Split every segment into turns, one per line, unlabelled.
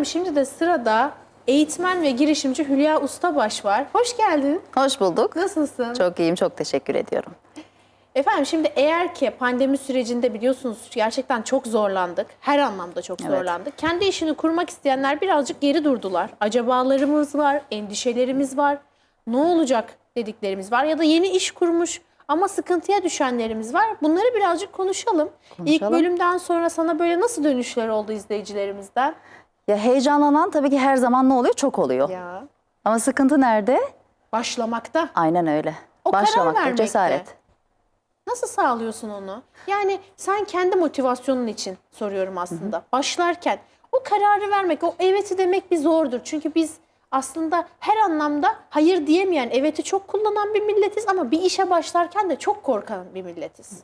Efendim şimdi de sırada eğitmen ve girişimci Hülya Ustabaş var. Hoş geldin.
Hoş bulduk.
Nasılsın?
Çok iyiyim, çok teşekkür ediyorum.
Efendim şimdi eğer ki pandemi sürecinde biliyorsunuz gerçekten çok zorlandık. Her anlamda çok
Evet.
zorlandık. Kendi işini kurmak isteyenler birazcık geri durdular. Acabalarımız var, endişelerimiz var. Ne olacak dediklerimiz var ya da yeni iş kurmuş ama sıkıntıya düşenlerimiz var. Bunları birazcık konuşalım. İlk
Konuşalım.
bölümden sonra sana böyle nasıl dönüşler oldu izleyicilerimizden?
Ya heyecanlanan tabii ki her zaman ne oluyor? Çok oluyor.
Ya
Ama sıkıntı nerede?
başlamakta.
Aynen öyle.
O karar
Başlamakta cesaret.
Nasıl sağlıyorsun onu? Yani sen kendi motivasyonun için soruyorum aslında. Başlarken o kararı vermek, o eveti demek bir zordur. Çünkü biz aslında her anlamda hayır diyemeyen, eveti çok kullanan bir milletiz ama bir işe başlarken de çok korkan bir milletiz.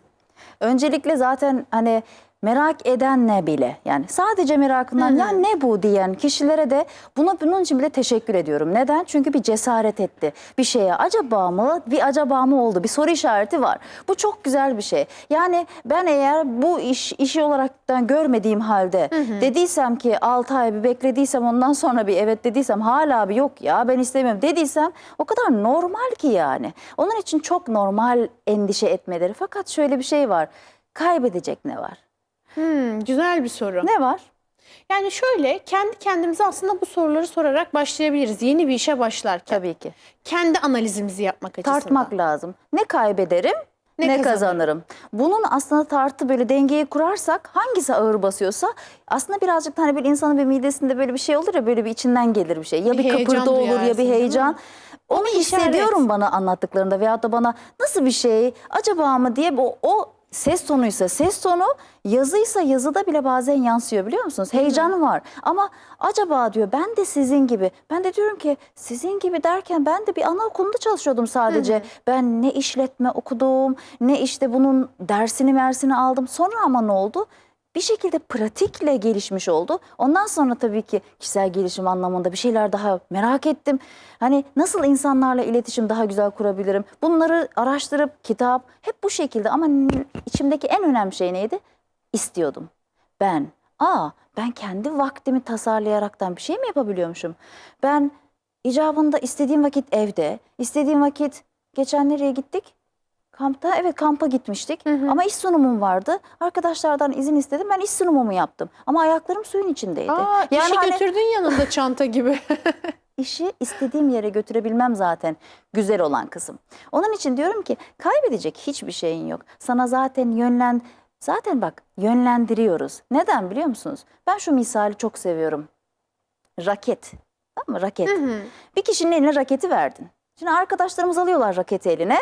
Öncelikle zaten hani merak edenle bile yani sadece merakından ya ne bu diyen kişilere de buna bunun için bile teşekkür ediyorum. Neden? Çünkü bir cesaret etti. Bir şeye acaba mı? Bir acaba mı oldu? Bir soru işareti var. Bu çok güzel bir şey. Yani ben eğer bu iş işi olaraktan görmediğim halde dediysem ki 6 ay bir beklediysem ondan sonra bir evet dediysem hala bir yok ya ben istemiyorum dediysem o kadar normal ki yani. Onun için çok normal endişe etmeleri. Fakat şöyle bir şey var. Kaybedecek ne var?
Hmm, güzel bir soru.
Ne var?
Yani şöyle kendi kendimize aslında bu soruları sorarak başlayabiliriz. Yeni bir işe başlarken.
Tabii ki.
Kendi analizimizi yapmak açısından.
Tartmak lazım. Ne kaybederim?
Ne
Ne,
kazanırım?
kazanırım? Bunun aslında tartı böyle dengeyi kurarsak hangisi ağır basıyorsa aslında birazcık hani bir insanın bir midesinde böyle bir şey olur ya böyle bir içinden gelir bir şey. Ya
Bir
bir, kıpırdı olur
duyarsın,
ya bir heyecan. Onu hissediyorum bana anlattıklarında veyahut da bana nasıl bir şey acaba mı diye o, o ses tonuysa ses tonu yazıysa yazıda bile bazen yansıyor biliyor musunuz? Heyecan var ama acaba diyor ben de sizin gibi ben de diyorum ki sizin gibi derken ben de bir anaokulunda çalışıyordum sadece. Ben ne işletme okudum ne işte bunun dersini mersini aldım sonra ama ne oldu? Bir şekilde pratikle gelişmiş oldu. Ondan sonra tabii ki kişisel gelişim anlamında bir şeyler daha merak ettim. Hani nasıl insanlarla iletişim daha güzel kurabilirim? Bunları araştırıp kitap hep bu şekilde ama içimdeki en önemli şey neydi? İstiyordum. Ben, aa ben kendi vaktimi tasarlayaraktan bir şey mi yapabiliyormuşum? Ben icabında istediğim vakit evde, istediğim vakit geçen nereye gittik? Kampta evet kampa gitmiştik ama iş sunumum vardı. Arkadaşlardan izin istedim ben iş sunumumu yaptım. Ama ayaklarım suyun içindeydi.
Aa, işi
hani
götürdün yanında çanta gibi.
işi istediğim yere götürebilmem zaten güzel olan kısım. Onun için diyorum ki kaybedecek hiçbir şeyin yok. Sana zaten yönlen zaten bak yönlendiriyoruz. Neden biliyor musunuz? Ben şu misali çok seviyorum. Raket. Tamam mı? Raket. Bir kişinin eline raketi verdin. Şimdi arkadaşlarımız alıyorlar raketi eline.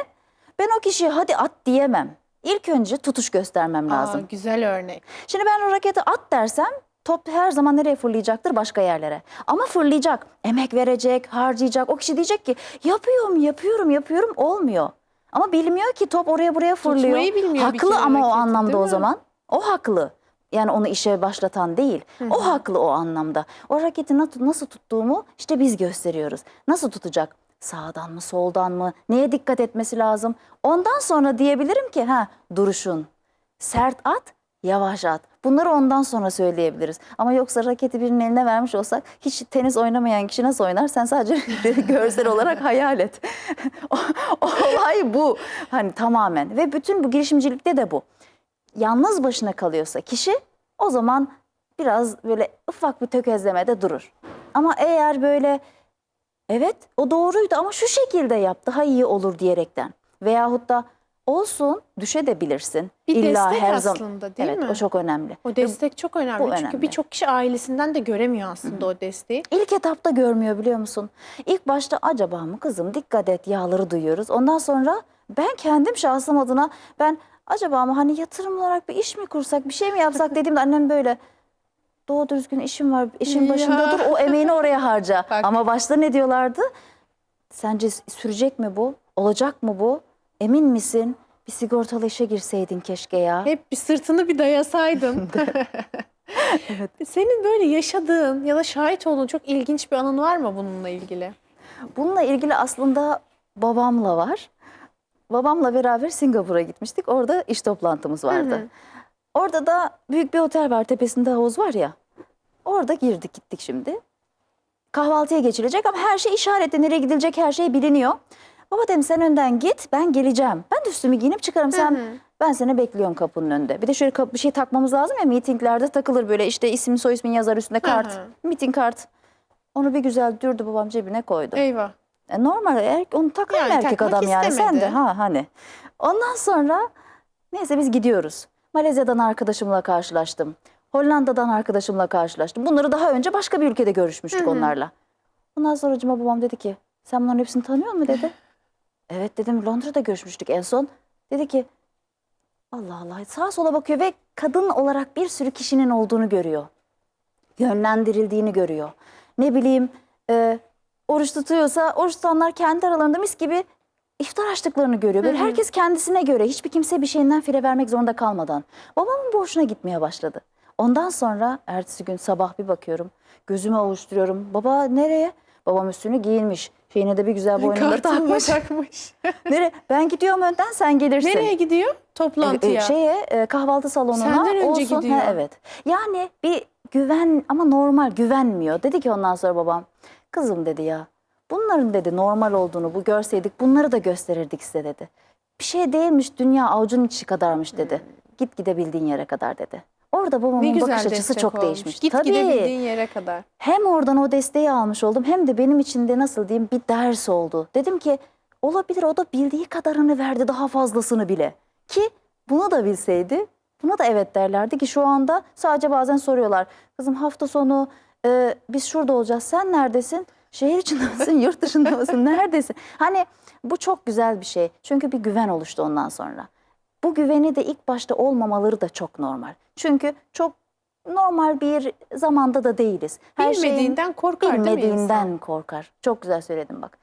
Ben o kişiye hadi at diyemem. İlk önce tutuş göstermem lazım.
Aa, güzel örnek.
Şimdi ben o raketi at dersem top her zaman nereye fırlayacaktır? Başka yerlere. Ama fırlayacak, emek verecek, harcayacak. O kişi diyecek ki yapıyorum, yapıyorum, yapıyorum olmuyor. Ama bilmiyor ki top oraya buraya fırlıyor.
Tutmayı bilmiyor
haklı ama o
raketi,
anlamda
değil
o zaman. O haklı. Yani onu işe başlatan değil. O haklı o anlamda. O raketi nasıl tuttuğumu işte biz gösteriyoruz. Nasıl tutacak? Sağdan mı, soldan mı? Neye dikkat etmesi lazım? Ondan sonra diyebilirim ki ha duruşun. Sert at, yavaş at. Bunları ondan sonra söyleyebiliriz. Ama yoksa raketi birinin eline vermiş olsak hiç tenis oynamayan kişi nasıl oynar? Sen sadece görsel olarak hayal et. Olay bu. Hani tamamen. Ve bütün bu girişimcilikte de bu. Yalnız başına kalıyorsa kişi o zaman biraz böyle ufak bir tökezlemede durur. Ama eğer böyle evet o doğruydu ama şu şekilde yap daha iyi olur diyerekten veyahut da olsun düşebilirsin.
Bir destek
zaman-
aslında, değil
evet,
mi?
o çok önemli.
O destek çok önemli.
bu
Çünkü
önemli.
birçok kişi ailesinden de göremiyor aslında o desteği.
İlk etapta görmüyor biliyor musun? İlk başta acaba mı kızım dikkat et yağları duyuyoruz. Ondan sonra ben kendim şahsım adına ben acaba mı hani yatırım olarak bir iş mi kursak bir şey mi yapsak dediğimde annem böyle doğru düzgün işim var işin başında dur o emeğini oraya harca.
Bak.
Ama başta ne diyorlardı? Sence sürecek mi bu? Olacak mı bu? Emin misin? Bir sigortalı işe girseydin keşke ya.
Hep bir sırtını bir dayasaydın. Senin böyle yaşadığın ya da şahit olduğun çok ilginç bir anın var mı bununla ilgili?
Bununla ilgili aslında babamla var. Babamla beraber Singapur'a gitmiştik. Orada iş toplantımız vardı.
Hı hı.
Orada da büyük bir otel var. Tepesinde havuz var ya. Orada girdik gittik şimdi. Kahvaltıya geçilecek ama her şey işaretli. Nereye gidilecek her şey biliniyor. Baba dedim sen önden git ben geleceğim. Ben de üstümü giyinip çıkarım. Sen ben seni bekliyorum kapının önünde. Bir de şöyle bir şey takmamız lazım ya mitinglerde takılır böyle işte isim soy ismin yazar üstünde kart.
hı.
Miting kart. Onu bir güzel dürdü babam cebine koydu.
Eyvah.
E, normal er, onu takan
Yani
erkek adam yani sen de
istemedi.
ha hani. Ondan sonra neyse biz gidiyoruz. Malezya'dan arkadaşımla karşılaştım. Hollanda'dan arkadaşımla karşılaştım. Bunları daha önce başka bir ülkede görüşmüştük onlarla. Ondan sonra babam dedi ki sen bunların hepsini tanıyor musun dedi. evet dedim Londra'da görüşmüştük en son. Dedi ki Allah Allah sağa sola bakıyor ve kadın olarak bir sürü kişinin olduğunu görüyor. Yönlendirildiğini görüyor. Ne bileyim e, oruç tutuyorsa oruç tutanlar kendi aralarında mis gibi iftar açtıklarını görüyor. Böyle herkes kendisine göre hiçbir kimse bir şeyinden fire vermek zorunda kalmadan. Babamın bu hoşuna gitmeye başladı. Ondan sonra ertesi gün sabah bir bakıyorum. Gözümü ovuşturuyorum. Baba nereye? Babam üstünü giyinmiş. Şeyine de bir güzel boynunda takmış.
takmış.
Nereye? Ben gidiyorum önden sen gelirsin.
Nereye gidiyor? Toplantıya.
E, şeye e, kahvaltı salonuna
Senden önce
olsun.
gidiyor.
Ha, evet. Yani bir güven ama normal güvenmiyor. Dedi ki ondan sonra babam kızım dedi ya bunların dedi normal olduğunu bu görseydik bunları da gösterirdik size dedi. Bir şey değilmiş dünya avucunun içi kadarmış dedi. Git gidebildiğin yere kadar dedi. Orada babamın bakış açısı çok
olmuş.
değişmiş.
Git
Tabii.
gidebildiğin yere kadar.
Hem oradan o desteği almış oldum hem de benim için de nasıl diyeyim bir ders oldu. Dedim ki olabilir o da bildiği kadarını verdi daha fazlasını bile. Ki bunu da bilseydi buna da evet derlerdi ki şu anda sadece bazen soruyorlar. Kızım hafta sonu e, biz şurada olacağız sen neredesin? Şehir içinde misin yurt dışında mısın neredesin? Hani bu çok güzel bir şey çünkü bir güven oluştu ondan sonra. Bu güveni de ilk başta olmamaları da çok normal. Çünkü çok normal bir zamanda da değiliz. Her şeyin-
Bilmediğinden korkar değil mi
bilmediğinden
insan?
korkar. Çok güzel söyledin bak.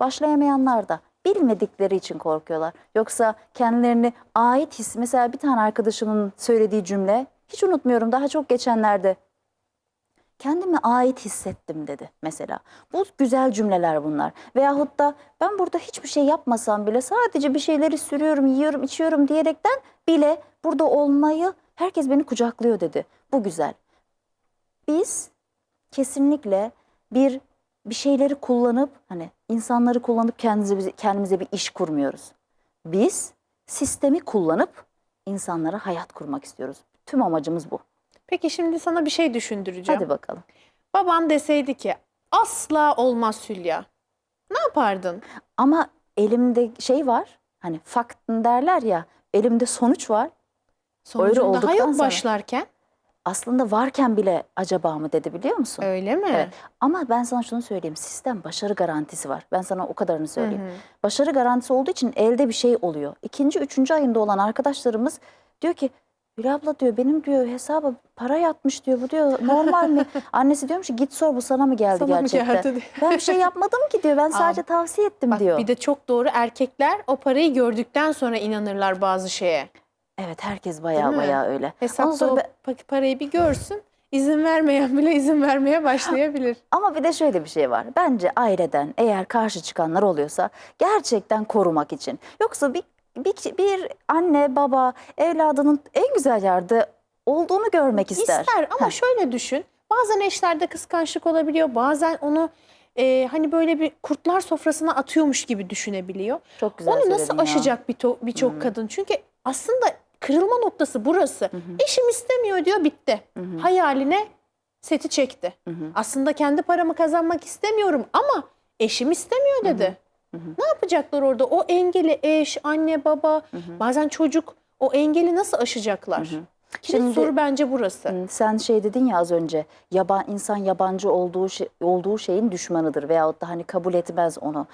Başlayamayanlar da bilmedikleri için korkuyorlar. Yoksa kendilerini ait his. Mesela bir tane arkadaşımın söylediği cümle hiç unutmuyorum daha çok geçenlerde. Kendimi ait hissettim dedi mesela. Bu güzel cümleler bunlar. Veyahut da ben burada hiçbir şey yapmasam bile sadece bir şeyleri sürüyorum, yiyorum, içiyorum diyerekten bile burada olmayı herkes beni kucaklıyor dedi. Bu güzel. Biz kesinlikle bir bir şeyleri kullanıp hani insanları kullanıp kendimize kendimize bir iş kurmuyoruz. Biz sistemi kullanıp insanlara hayat kurmak istiyoruz. Tüm amacımız bu.
Peki şimdi sana bir şey düşündüreceğim.
Hadi bakalım.
Baban deseydi ki asla olmaz Hülya. Ne yapardın?
Ama elimde şey var. Hani fakt derler ya. Elimde sonuç var.
Sonucun daha
olduktan
yok
sonra.
başlarken.
Aslında varken bile acaba mı dedi biliyor musun?
Öyle mi?
Evet. Ama ben sana şunu söyleyeyim. Sistem başarı garantisi var. Ben sana o kadarını söyleyeyim. Başarı garantisi olduğu için elde bir şey oluyor. İkinci, üçüncü ayında olan arkadaşlarımız diyor ki Hülya abla diyor benim diyor hesaba para yatmış diyor. Bu diyor normal mi? Annesi diyormuş ki git sor bu sana mı geldi
Sana mı
gerçekten?
geldi.
Ben bir şey yapmadım ki diyor. Ben sadece tavsiye ettim
Bak
diyor.
bir de çok doğru erkekler o parayı gördükten sonra inanırlar bazı şeye.
Evet herkes bayağı
mi?
bayağı öyle. Ondan
Hesapta
sonra
o
ben-
pa- parayı bir görsün. izin vermeyen bile izin vermeye başlayabilir.
Ama bir de şöyle bir şey var. Bence aileden eğer karşı çıkanlar oluyorsa gerçekten korumak için. Yoksa bir, bir, bir anne baba evladının en güzel yerde olduğunu görmek ister.
İster ama
Heh.
şöyle düşün. Bazen eşlerde kıskançlık olabiliyor. Bazen onu e, hani böyle bir kurtlar sofrasına atıyormuş gibi düşünebiliyor.
Çok güzel
Onu nasıl
ya.
aşacak bir to- birçok kadın? Çünkü aslında kırılma noktası burası. Eşim istemiyor diyor bitti. Hayaline seti çekti. Aslında kendi paramı kazanmak istemiyorum ama eşim istemiyor dedi. Ne yapacaklar orada? O engeli eş, anne, baba, bazen çocuk o engeli nasıl aşacaklar? Kilit
Şimdi-
soru bence burası.
Hı, Sen şey dedin ya az önce yaban insan yabancı olduğu şey, olduğu şeyin düşmanıdır veyahut da hani kabul etmez onu.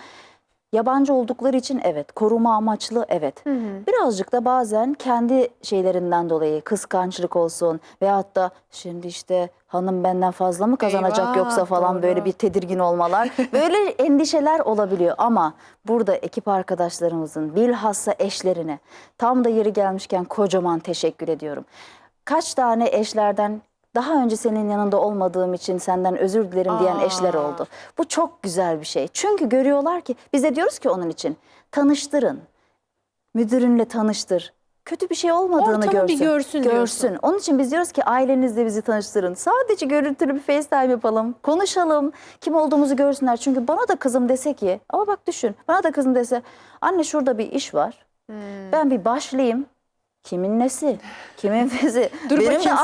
Yabancı oldukları için evet, koruma amaçlı evet. Birazcık da bazen kendi şeylerinden dolayı kıskançlık olsun veyahut da şimdi işte hanım benden fazla mı kazanacak
Eyvah,
yoksa falan böyle
doğru.
bir tedirgin olmalar. Böyle endişeler olabiliyor ama burada ekip arkadaşlarımızın bilhassa eşlerine tam da yeri gelmişken kocaman teşekkür ediyorum. Kaç tane eşlerden daha önce senin yanında olmadığım için senden özür dilerim diyen
Aa.
eşler oldu. Bu çok güzel bir şey. Çünkü görüyorlar ki biz de diyoruz ki onun için tanıştırın. Müdürünle tanıştır. kötü bir şey olmadığını
Ortamı
görsün.
bir görsün diyorsun.
Görsün. Onun için biz diyoruz ki ailenizle bizi tanıştırın. Sadece görüntülü bir FaceTime yapalım. Konuşalım. Kim olduğumuzu görsünler. Çünkü bana da kızım dese ki ama bak düşün. Bana da kızım dese anne şurada bir iş var.
Hmm.
Ben bir başlayayım. Kimin nesi? Kimin fezi?
Dur
Benim
bakayım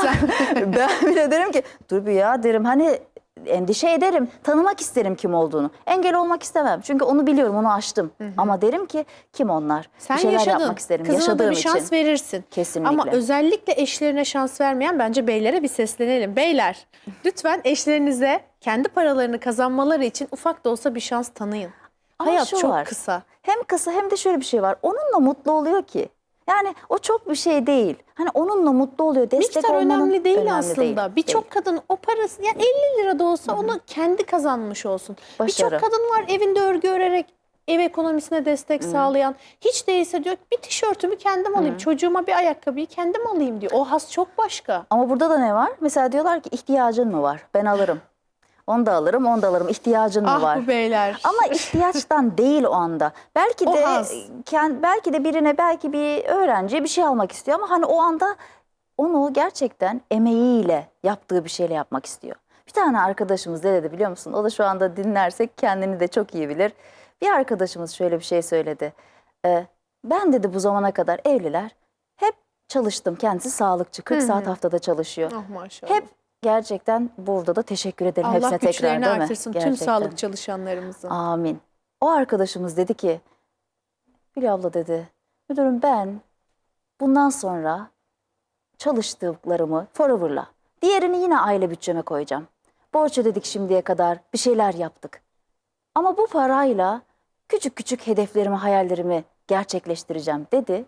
de- ben bile derim ki dur bir ya derim hani endişe ederim. Tanımak isterim kim olduğunu. Engel olmak istemem. Çünkü onu biliyorum, onu aştım. Ama derim ki kim onlar?
Sen
bir şeyler
yaşadın.
yapmak isterim.
Kızına
Yaşadığım
da bir şans
için.
verirsin.
Kesinlikle.
Ama özellikle eşlerine şans vermeyen bence beylere bir seslenelim. Beyler lütfen eşlerinize kendi paralarını kazanmaları için ufak da olsa bir şans tanıyın.
Ama
Hayat çok
var.
kısa.
Hem kısa hem de şöyle bir şey var. Onunla mutlu oluyor ki. Yani o çok bir şey değil. Hani onunla mutlu oluyor. Destek
Miktar önemli değil
önemli
aslında. Birçok kadın o parası yani 50 lira da olsa onu kendi kazanmış olsun. Birçok kadın var evinde örgü örerek ev ekonomisine destek sağlayan. Hiç değilse diyor bir tişörtümü kendim alayım. Çocuğuma bir ayakkabıyı kendim alayım diyor. O has çok başka.
Ama burada da ne var? Mesela diyorlar ki ihtiyacın mı var? Ben alırım. Onu da alırım, onu da alırım. İhtiyacın mı
Ah
var?
bu beyler.
Ama ihtiyaçtan değil o anda. Belki
O
de kend- belki de birine belki bir öğrenciye bir şey almak istiyor ama hani o anda onu gerçekten emeğiyle yaptığı bir şeyle yapmak istiyor. Bir tane arkadaşımız ne dedi biliyor musun? O da şu anda dinlersek kendini de çok iyi bilir. Bir arkadaşımız şöyle bir şey söyledi. Ee, ben dedi bu zamana kadar evliler hep çalıştım. Kendisi sağlıkçı. 40 saat haftada çalışıyor.
Ah maşallah.
Hep gerçekten burada da teşekkür ederim
Allah
hepsine tekrar
güçlerini
değil mi?
artırsın tüm
Gerçekten.
sağlık çalışanlarımızın.
Amin. O arkadaşımız dedi ki, Hülya abla dedi, müdürüm ben bundan sonra çalıştıklarımı forever'la, diğerini yine aile bütçeme koyacağım. Borç ödedik şimdiye kadar, bir şeyler yaptık. Ama bu parayla küçük küçük hedeflerimi, hayallerimi gerçekleştireceğim dedi.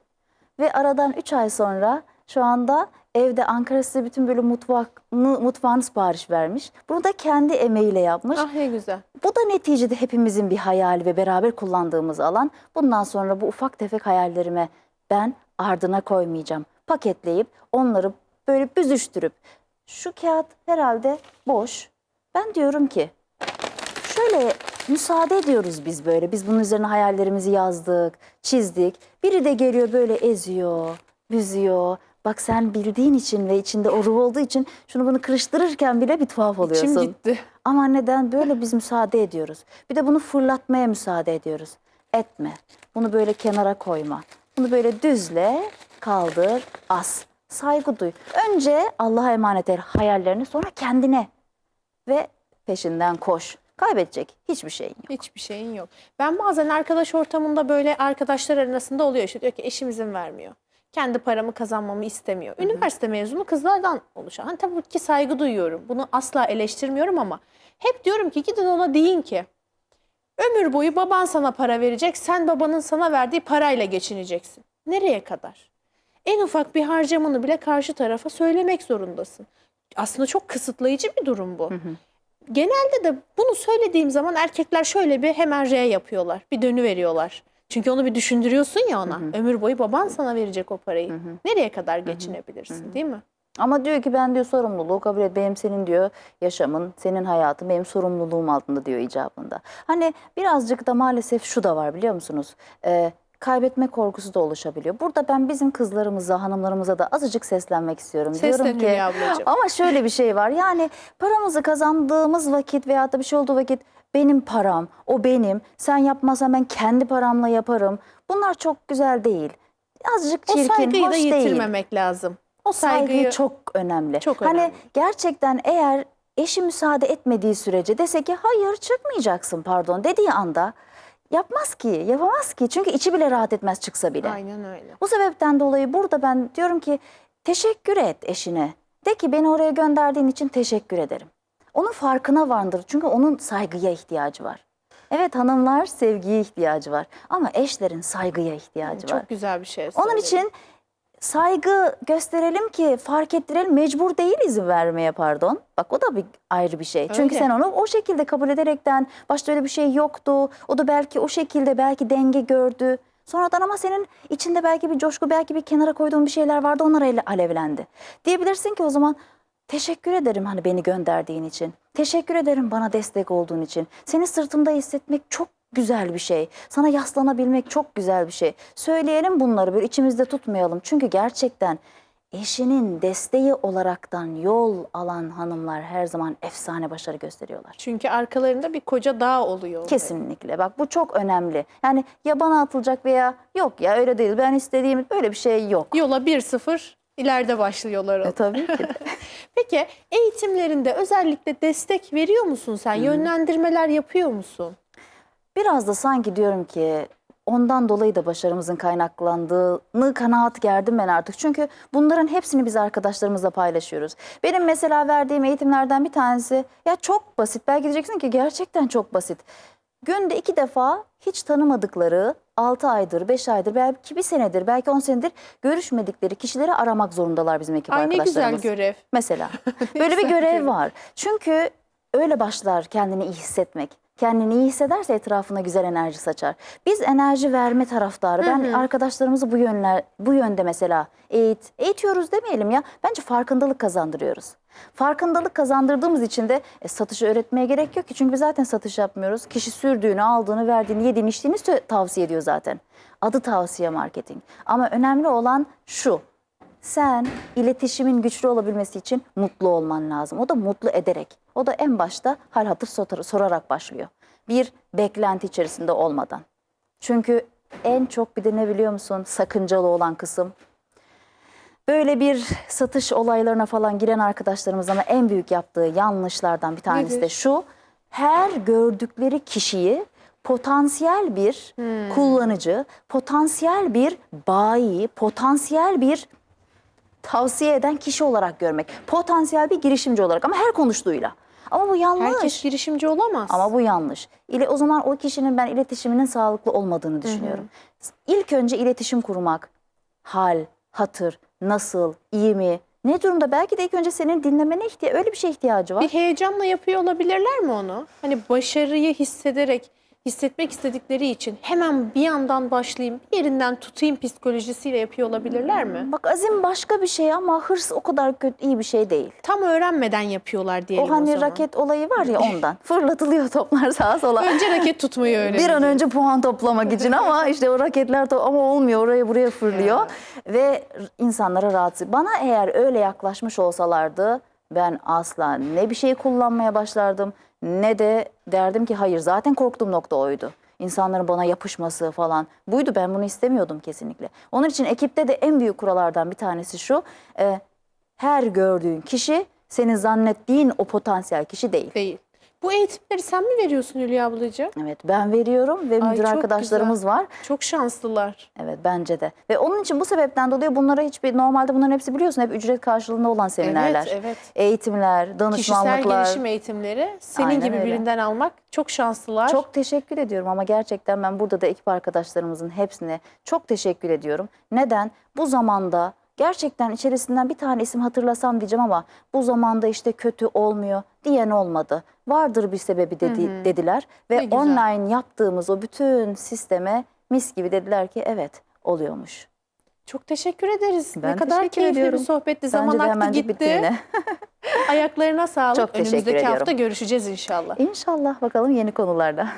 Ve aradan 3 ay sonra şu anda evde Ankara size bütün böyle mutfağını, mutfağını sipariş vermiş. Bunu da kendi emeğiyle yapmış.
Ah ne güzel.
Bu da neticede hepimizin bir hayali ve beraber kullandığımız alan. Bundan sonra bu ufak tefek hayallerime ben ardına koymayacağım. Paketleyip onları böyle büzüştürüp şu kağıt herhalde boş. Ben diyorum ki şöyle müsaade ediyoruz biz böyle. Biz bunun üzerine hayallerimizi yazdık, çizdik. Biri de geliyor böyle eziyor, büzüyor. Bak sen bildiğin için ve içinde o ruh olduğu için şunu bunu kırıştırırken bile bir tuhaf oluyorsun.
İçim gitti.
Ama neden böyle biz müsaade ediyoruz? Bir de bunu fırlatmaya müsaade ediyoruz. Etme. Bunu böyle kenara koyma. Bunu böyle düzle, kaldır, as. Saygı duy. Önce Allah'a emanet et hayallerini sonra kendine. Ve peşinden koş. Kaybedecek hiçbir şeyin yok.
Hiçbir şeyin yok. Ben bazen arkadaş ortamında böyle arkadaşlar arasında oluyor işte diyor ki eşim izin vermiyor. Kendi paramı kazanmamı istemiyor. Üniversite mezunu kızlardan oluşan. Hani tabii ki saygı duyuyorum. Bunu asla eleştirmiyorum ama hep diyorum ki gidin ona deyin ki ömür boyu baban sana para verecek. Sen babanın sana verdiği parayla geçineceksin. Nereye kadar? En ufak bir harcamanı bile karşı tarafa söylemek zorundasın. Aslında çok kısıtlayıcı bir durum bu. Genelde de bunu söylediğim zaman erkekler şöyle bir hemen R yapıyorlar. Bir dönü veriyorlar. Çünkü onu bir düşündürüyorsun ya ona. Ömür boyu baban sana verecek o parayı. Nereye kadar geçinebilirsin değil mi?
Ama diyor ki ben diyor sorumluluğu kabul et. Benim senin diyor yaşamın, senin hayatın benim sorumluluğum altında diyor icabında. Hani birazcık da maalesef şu da var biliyor musunuz? Ee, kaybetme korkusu da oluşabiliyor. Burada ben bizim kızlarımıza, hanımlarımıza da azıcık seslenmek istiyorum.
Seslen
Diyorum ki
ablacığım.
ama şöyle bir şey var. Yani paramızı kazandığımız vakit veyahut da bir şey olduğu vakit benim param, o benim. Sen yapmazsan ben kendi paramla yaparım. Bunlar çok güzel değil. Azıcık
O
çirkin,
saygıyı da
hoş değil.
yitirmemek lazım. O
Saygı
saygıyı
çok önemli.
Çok
hani
önemli.
gerçekten eğer eşi müsaade etmediği sürece dese ki hayır çıkmayacaksın pardon dediği anda yapmaz ki, yapamaz ki. Çünkü içi bile rahat etmez çıksa bile.
Aynen öyle.
Bu sebepten dolayı burada ben diyorum ki teşekkür et eşine. De ki beni oraya gönderdiğin için teşekkür ederim. Onun farkına vardır. Çünkü onun saygıya ihtiyacı var. Evet hanımlar sevgiye ihtiyacı var. Ama eşlerin saygıya ihtiyacı var.
Çok güzel bir şey
Onun için saygı gösterelim ki fark ettirelim mecbur değil izin vermeye pardon. Bak o da bir ayrı bir şey. Çünkü
Öyle.
sen onu o şekilde kabul ederekten başta öyle bir şey yoktu. O da belki o şekilde belki denge gördü. Sonradan ama senin içinde belki bir coşku belki bir kenara koyduğun bir şeyler vardı onlar ele alevlendi. Diyebilirsin ki o zaman teşekkür ederim hani beni gönderdiğin için. Teşekkür ederim bana destek olduğun için. Seni sırtımda hissetmek çok güzel bir şey. Sana yaslanabilmek çok güzel bir şey. Söyleyelim bunları böyle içimizde tutmayalım. Çünkü gerçekten eşinin desteği olaraktan yol alan hanımlar her zaman efsane başarı gösteriyorlar.
Çünkü arkalarında bir koca dağ oluyor.
Kesinlikle. Bak bu çok önemli. Yani ya bana atılacak veya yok ya öyle değil. Ben istediğim böyle bir şey yok.
Yola 1-0 ileride başlıyorlar.
E, tabii ki.
Peki eğitimlerinde özellikle destek veriyor musun sen? Yönlendirmeler yapıyor musun?
Biraz da sanki diyorum ki ondan dolayı da başarımızın kaynaklandığını kanaat gerdim ben artık. Çünkü bunların hepsini biz arkadaşlarımızla paylaşıyoruz. Benim mesela verdiğim eğitimlerden bir tanesi ya çok basit. Belki diyeceksin ki gerçekten çok basit. Günde iki defa hiç tanımadıkları 6 aydır, 5 aydır, belki bir senedir, belki 10 senedir görüşmedikleri kişileri aramak zorundalar bizim ekip
Ay ne
arkadaşlarımız.
güzel görev.
Mesela. Böyle bir görev. var. Çünkü öyle başlar kendini iyi hissetmek. Kendini iyi hissederse etrafına güzel enerji saçar. Biz enerji verme taraftarı. Ben arkadaşlarımızı bu yönler bu yönde mesela eğit eğitiyoruz demeyelim ya. Bence farkındalık kazandırıyoruz. Farkındalık kazandırdığımız için de e, satışı öğretmeye gerek yok ki. Çünkü biz zaten satış yapmıyoruz. Kişi sürdüğünü, aldığını, verdiğini, yediğini, içtiğini tavsiye ediyor zaten. Adı tavsiye marketing. Ama önemli olan şu. Sen iletişimin güçlü olabilmesi için mutlu olman lazım. O da mutlu ederek. O da en başta hal hatır sorarak başlıyor. Bir beklenti içerisinde olmadan. Çünkü en çok bir de ne biliyor musun sakıncalı olan kısım. Böyle bir satış olaylarına falan giren arkadaşlarımız ama en büyük yaptığı yanlışlardan bir tanesi de
Nedir?
şu. Her gördükleri kişiyi potansiyel bir kullanıcı, potansiyel bir bayi, potansiyel bir tavsiye eden kişi olarak görmek. Potansiyel bir girişimci olarak ama her konuştuğuyla. Ama bu yanlış.
Herkes girişimci olamaz.
Ama bu yanlış. İle, o zaman o kişinin ben iletişiminin sağlıklı olmadığını düşünüyorum. İlk önce iletişim kurmak. Hal, hatır, nasıl, iyi mi? Ne durumda? Belki de ilk önce senin dinlemene ihtiya öyle bir şey ihtiyacı var.
Bir heyecanla yapıyor olabilirler mi onu? Hani başarıyı hissederek, hissetmek istedikleri için hemen bir yandan başlayayım, bir yerinden tutayım psikolojisiyle yapıyor olabilirler mi?
Bak azim başka bir şey ama hırs o kadar kötü iyi bir şey değil.
Tam öğrenmeden yapıyorlar diyelim
o hani
zaman.
raket olayı var ya ondan. Fırlatılıyor toplar sağa sola.
Önce raket tutmayı öğrenin.
Bir an önce puan toplamak için ama işte o raketler to- ama olmuyor oraya buraya fırlıyor ve r- insanlara rahatsız. Bana eğer öyle yaklaşmış olsalardı ben asla ne bir şey kullanmaya başlardım ne de derdim ki hayır zaten korktuğum nokta oydu. İnsanların bana yapışması falan buydu ben bunu istemiyordum kesinlikle. Onun için ekipte de en büyük kurallardan bir tanesi şu e, her gördüğün kişi senin zannettiğin o potansiyel kişi değil.
Değil. Bu eğitimleri sen mi veriyorsun Hülya ablacığım?
Evet ben veriyorum ve
Ay,
müdür
çok
arkadaşlarımız var.
Çok şanslılar.
Evet bence de. Ve onun için bu sebepten dolayı bunlara hiçbir normalde bunların hepsi biliyorsun hep ücret karşılığında olan seminerler.
Evet, evet.
Eğitimler,
Kişisel
danışmanlıklar.
gelişim eğitimleri senin
Aynen
gibi
öyle.
birinden almak çok şanslılar.
Çok teşekkür ediyorum ama gerçekten ben burada da ekip arkadaşlarımızın hepsine çok teşekkür ediyorum. Neden? Bu zamanda gerçekten içerisinden bir tane isim hatırlasam diyeceğim ama bu zamanda işte kötü olmuyor diyen olmadı. Vardır bir sebebi dedi, dediler
Ne
ve
güzel.
online yaptığımız o bütün sisteme mis gibi dediler ki evet oluyormuş.
Çok teşekkür ederiz. ne
Ben
kadar
teşekkür
keyifli
ediyorum.
bir sohbetti. Zaman aktı gitti. Ayaklarına sağlık.
Çok teşekkür
Önümüzdeki
ediyorum.
hafta görüşeceğiz inşallah.
İnşallah bakalım yeni konularda.